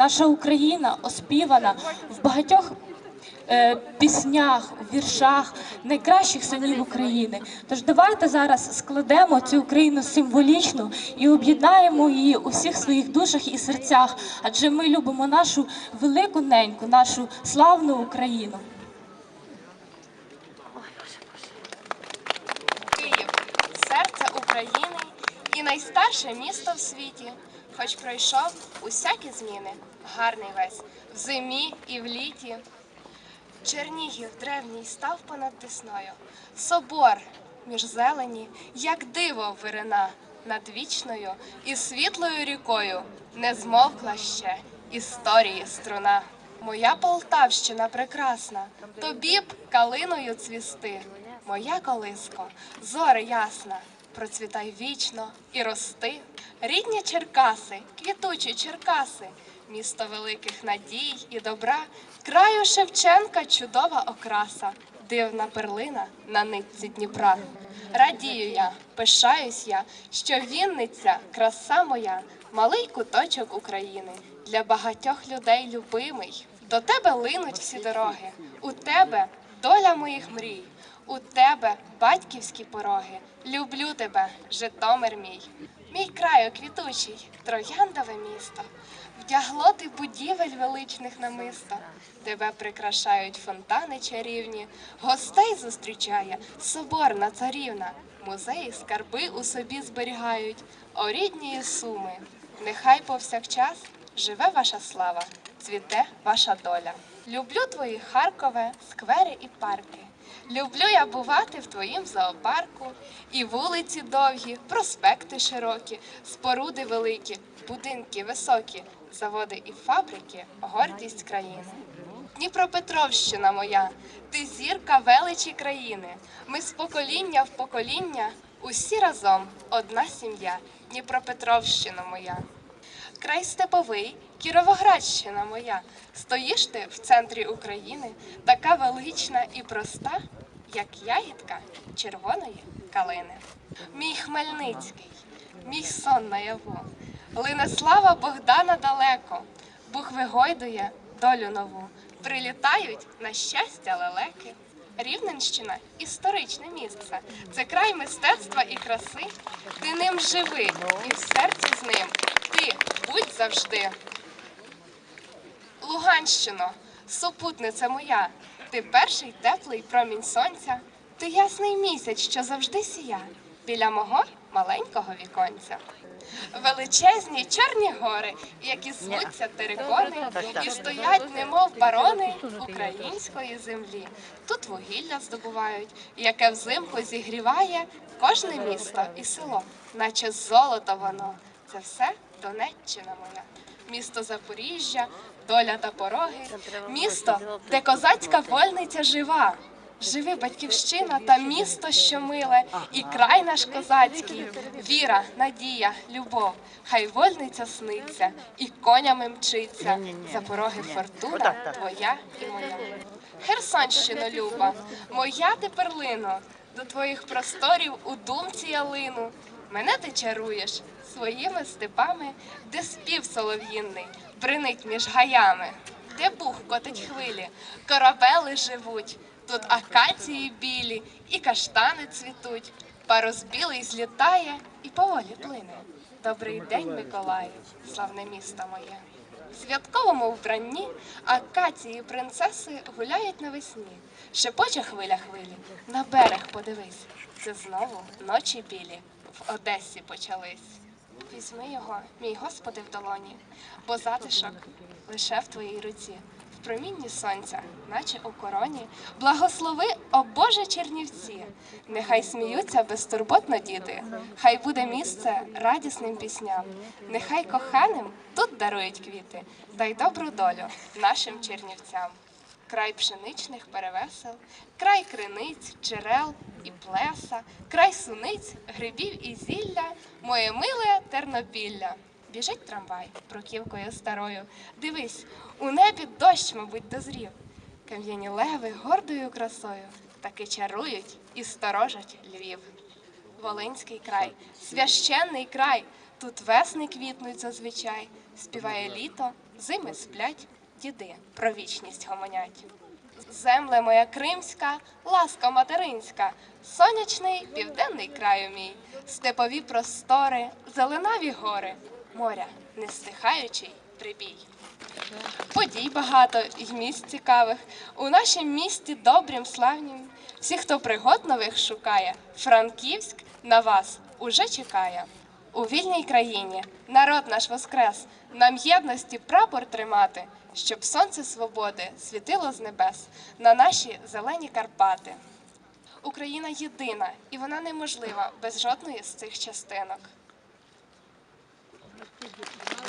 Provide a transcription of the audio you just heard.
Наша Україна оспівана в багатьох е, піснях, віршах найкращих синів України. Тож давайте зараз складемо цю Україну символічно і об'єднаємо її у всіх своїх душах і серцях, адже ми любимо нашу велику неньку, нашу славну Україну. Київ серце України і найстарше місто в світі, хоч пройшов усякі зміни, гарний весь в зимі і в літі. Чернігів древній став понад Десною, собор між зелені, як диво вирина над вічною і світлою рікою не змовкла ще історії струна. Моя Полтавщина прекрасна, тобі б калиною цвісти. Моя колиско, зоре ясна, процвітай вічно і рости. Рідні Черкаси, квітучі Черкаси, місто великих надій і добра, краю Шевченка чудова окраса, дивна перлина на нитці Дніпра. Радію я, пишаюсь я, що Вінниця, краса моя, малий куточок України, для багатьох людей любимий. До тебе линуть всі дороги, у тебе доля моїх мрій. У тебе батьківські пороги. Люблю тебе, Житомир мій. Мій краю квітучий, трояндове місто. Вдягло ти будівель величних намисто. Тебе прикрашають фонтани чарівні, гостей зустрічає соборна царівна. Музеї скарби у собі зберігають, о рідні суми. Нехай повсякчас живе ваша слава, цвіте ваша доля. Люблю твої Харкове, сквери і парки. Люблю я бувати в твоїм зоопарку, і вулиці довгі, проспекти широкі, споруди великі, будинки високі, заводи і фабрики, гордість країни. Дніпропетровщина моя, ти зірка величі країни. Ми з покоління в покоління, усі разом одна сім'я. Дніпропетровщина моя. Край степовий, Кіровоградщина моя. Стоїш ти в центрі України, така велична і проста, як ягідка червоної калини. Мій Хмельницький, мій сон наяву, лине слава Богдана далеко, Бог вигойдує долю нову, прилітають на щастя лелеки. Рівненщина історичне місце. Це край мистецтва і краси. Ти ним живи, і в серці з ним. Ти будь завжди. Луганщино, супутниця моя, ти перший теплий промінь сонця, ти ясний місяць, що завжди сія біля мого маленького віконця. Величезні чорні гори, які звуться терикони, і стоять, немов барони української землі. Тут вугілля здобувають, яке взимку зігріває кожне місто і село, наче золото воно. Це все Донеччина моя. Місто Запоріжжя, доля та пороги, місто, де козацька вольниця жива. Живи батьківщина та місто, що миле, і край наш козацький, віра, надія, любов. Хай вольниця сниться і конями мчиться. За пороги фортуна твоя і моя. Херсонщино, люба, моя ти перлино, до твоїх просторів у думці я лину. Мене ти чаруєш своїми степами, де спів солов'їнний бринить між гаями, де бух котить хвилі, корабели живуть, тут акації білі і каштани цвітуть, парус білий злітає і поволі плине. Добрий день, Миколаю, славне місто моє. В святковому вбранні акації принцеси гуляють навесні. Шепоче хвиля хвилі, на берег подивись. Це знову ночі білі в Одесі почались. Візьми його, мій Господи, в долоні, бо затишок лише в твоїй руці, промінні сонця, наче у короні. Благослови, о Боже Чернівці, нехай сміються безтурботно діти, хай буде місце радісним пісням, нехай коханим тут дарують квіти, дай добру долю нашим чернівцям. Край пшеничних перевесел, край криниць, джерел і плеса, край суниць, грибів і зілля, моє миле Тернопілля. Біжить трамвай бруківкою старою. Дивись, у небі дощ, мабуть, дозрів. Кам'яні леви гордою красою таки чарують і сторожать Львів. Волинський край, священний край, тут весни квітнуть зазвичай, співає літо зими сплять, діди про вічність гомонять. Земле моя кримська, ласка материнська, сонячний південний краю мій, степові простори, зеленаві гори, моря, не стихаючий прибій. Подій багато й місць цікавих. У нашім місті добрім славнім. Всі, хто пригод нових шукає, Франківськ на вас уже чекає. У вільній країні народ наш воскрес, нам єдності прапор тримати, щоб сонце свободи світило з небес на наші зелені Карпати. Україна єдина, і вона неможлива без жодної з цих частинок. Thank you.